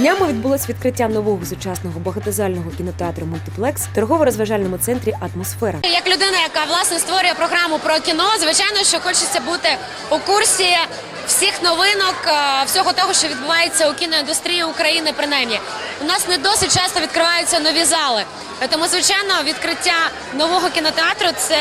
Днями відбулось відкриття нового сучасного багатозального кінотеатру Мультиплекс в торгово-розважальному центрі Атмосфера. Як людина, яка власне створює програму про кіно, звичайно, що хочеться бути у курсі всіх новинок, е, всього того, що відбувається у кіноіндустрії України. Принаймні, у нас не досить часто відкриваються нові зали. Тому, звичайно, відкриття нового кінотеатру це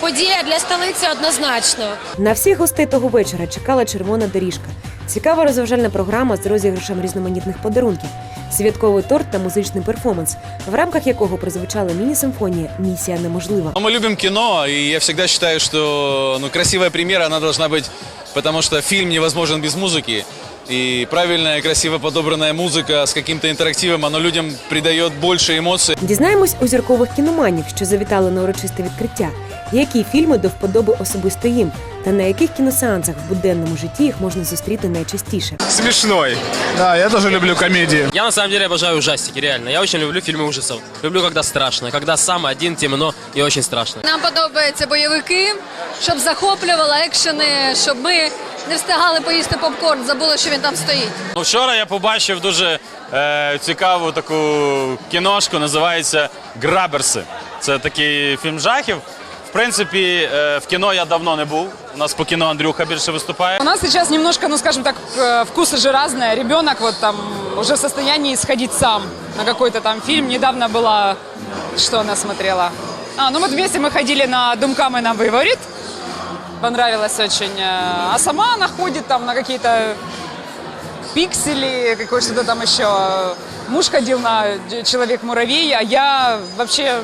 подія для столиці однозначно. На всіх гостей того вечора чекала червона доріжка. Цікава розважальна програма з розіграшем різноманітних подарунків, святковий торт та музичний перформанс, в рамках якого прозвучала міні-симфонія Місія неможлива. Но Мы любим кино, и я всегда считаю, что ну, красивая премьера, она должна быть, потому что фильм невозможен без музыки. И правильная, красиво подобранная музыка с каким-то интерактивом, оно людям придает больше эмоций. Дізнаємось у зіркових кіноманів, що завітали на урочисте відкриття, які фільми до вподоби особисто їм, та на яких кіносеансах в буденному житті їх можна зустріти найчастіше. Смешной. Да, я тоже люблю комедии. Я на самом деле обожаю ужастики, реально. Я очень люблю фильмы ужасов. Люблю, когда страшно, когда сам один, темно и очень страшно. Нам подобаються бойовики, щоб захоплювало екшени, щоб ми не встигали поїсти попкорн, забули, що він там стоїть. Ну, Вчора я побачив дуже е, цікаву таку кіношку, називається Граберси. Це такий фільм жахів. В принципі, е, в кіно я давно не був. У нас по кіно Андрюха більше виступає. У нас сейчас немножко, ну скажем так, э, вкусы же разные. Ребенок вот там уже в состоянии сходить сам на какой-то там фильм. Недавно была, что она смотрела? А, ну вот вместе мы ходили на Думкам на Выворит. Понравилось очень. Э, А сама она ходит там на какие-то пиксели, какое что-то там еще. Муж ходил на д- Человек-муравей, а я вообще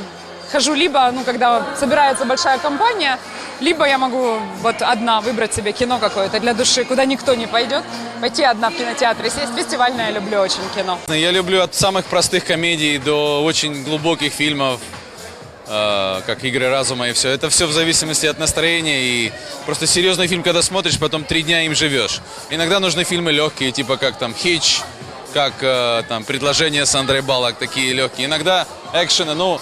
хожу либо, ну, когда собирается большая компания, либо я могу вот одна выбрать себе кино какое-то для души, куда никто не пойдет, пойти одна в кинотеатре сесть. Фестивальное я люблю очень кино. Я люблю от самых простых комедий до очень глубоких фильмов, э, как «Игры разума» и все. Это все в зависимости от настроения. И просто серьезный фильм, когда смотришь, потом три дня им живешь. Иногда нужны фильмы легкие, типа как там «Хич», как э, там «Предложение» с Андрей Балок, такие легкие. Иногда экшены, ну,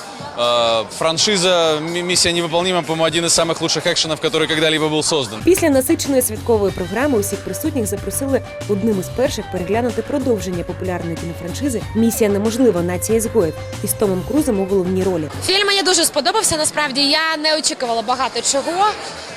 франшиза «М- «Миссия невыполнима», по-моему, один из самых лучших экшенов, который когда-либо был создан. Після насиченої святкової програми усіх присутніх запросили одним із перших переглянути продовження популярної кінофраншизи Місія неможлива нація ізгоїв із Томом Крузом у головній ролі. Фільм мені дуже сподобався. Насправді я не очікувала багато чого.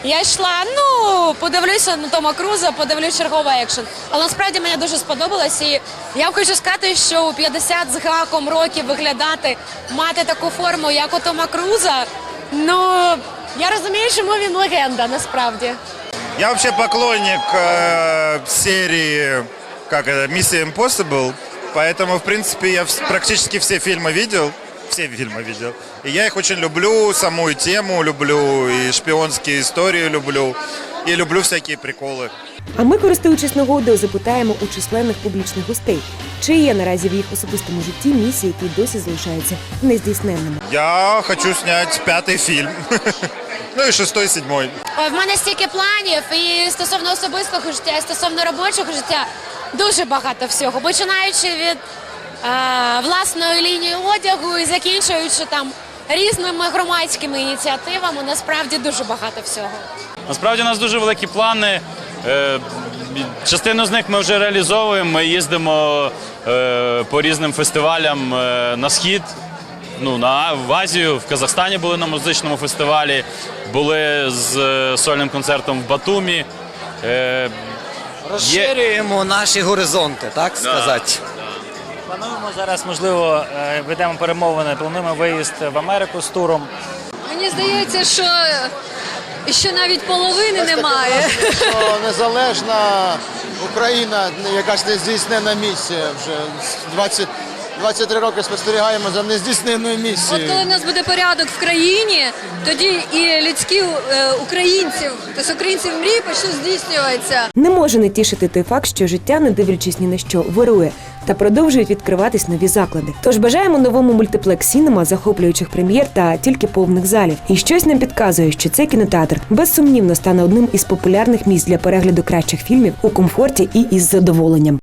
Я йшла, ну подивлюся на Тома Круза, подивлюсь черговий екшен. Але насправді мені дуже сподобалось. І я хочу сказати, що у 50 з гаком років виглядати, мати таку форму, як у Тома Круза. Ну я розумію, чому він легенда насправді. Я вообще поклонник э, серии, как это, Миссия Impossible, поэтому, в принципе, я вс- практически все фильмы видел, все фильмы видел. И я их очень люблю, саму и тему люблю, и шпионские истории люблю, и люблю всякие приколы. А ми, користуючись нагодою, запитаємо у численних публічних гостей, чи є наразі в їх особистому житті місії, які досі залишаються нездійсненними. Я хочу снять пятый фильм. Ну и шестой, седьмой. Ой, в мене стільки планів і стосовно особистого життя, і стосовно робочого життя дуже багато всього. Починаючи від е, власної лінії одягу і закінчуючи там різними громадськими ініціативами, насправді дуже багато всього. Насправді у нас дуже великі плани. Е, Частину з них ми вже реалізовуємо. Ми їздимо е, по різним фестивалям е, на схід. Ну, на, в Азію, в Казахстані були на музичному фестивалі, були з е, сольним концертом в Батумі. Е, Розширюємо наші горизонти, так сказати. Плануємо зараз, можливо, е, ведемо перемовини, плануємо виїзд в Америку з туром. Мені здається, що ще навіть половини немає. що незалежна Україна, якась нездійснена місія. Вже 20, 23 роки спостерігаємо за нездійсненою От місією. коли в нас буде порядок в країні, тоді і людські е, українців, тобто українців мрії почнуть здійснюватися. Не може не тішити той факт, що життя, не дивлячись ні на що, вирує та продовжують відкриватись нові заклади. Тож бажаємо новому мультиплекс Сінема захоплюючих прем'єр та тільки повних залів. І щось нам підказує, що цей кінотеатр безсумнівно стане одним із популярних місць для перегляду кращих фільмів у комфорті і із задоволенням.